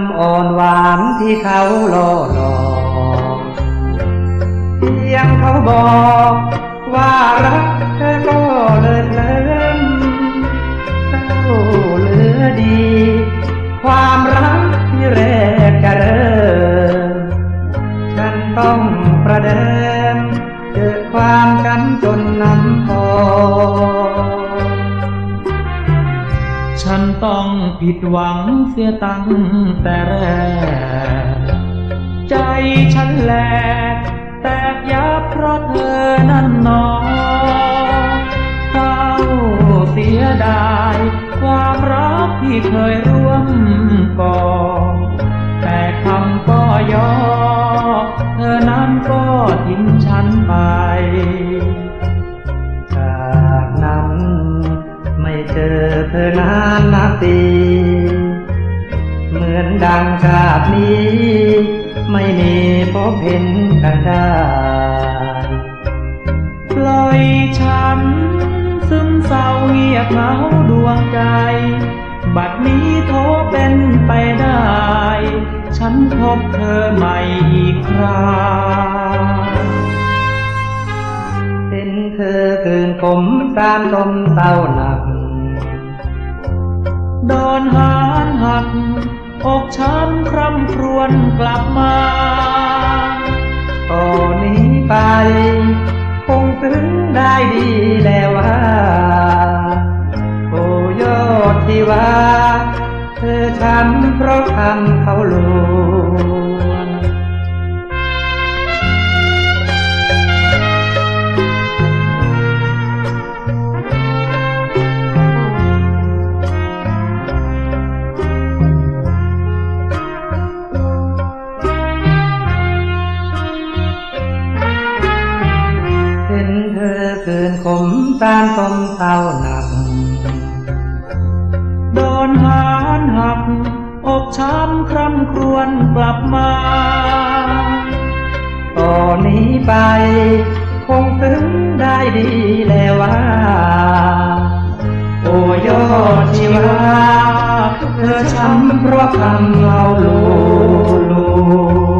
ำอ่อนหวานที่เขาหล่อหลอกเพียงเขาบอกว่ารักเธอก็เลยเลินเศร้าเหลือดี ความรักที่แรกจะเริ่มฉันต้องประเดิมเจอความจำจนน้ำพอ ฉันต้องผิดหวังเสียตั้งแต่แรก ใจฉันแหลก แตกยับเพราะเธอนั้นนอเศร้าเสียดาย ความรักที่เคยร่วมก่อ แต่คำก็ยอเธอนั้นก็ทิ้งฉันไป เจอเธอนานนับปี เหมือนดังชาตินี้ ไม่มีพบเห็นกันได้ปล่อยฉัน ซึมเศร้าเงียบเหงาดวงใจ บัดนี้โทเป็นไปได้ ฉันพบเธอใหม่อีกคราเห็นเธอคืนขมสามสมเศร้าหนัก โดนหานหัก อกช้ำคร่ำครวญกลับมาตอนนี้ไป คงซึ้งได้ดีแล้วว่าโอยอดที่ว่า เธอช้ำเพราะคำเขาลวง เธอนขมตามสมเศร้าหนัก โดนหานหัก อกช้ำคร่ำครวญกลับมาตอนนี้ไป คงซึ้งได้ดีแล้วว่า โอ้ยอดชีวา เธอช้ำเพราะคำเราลูลู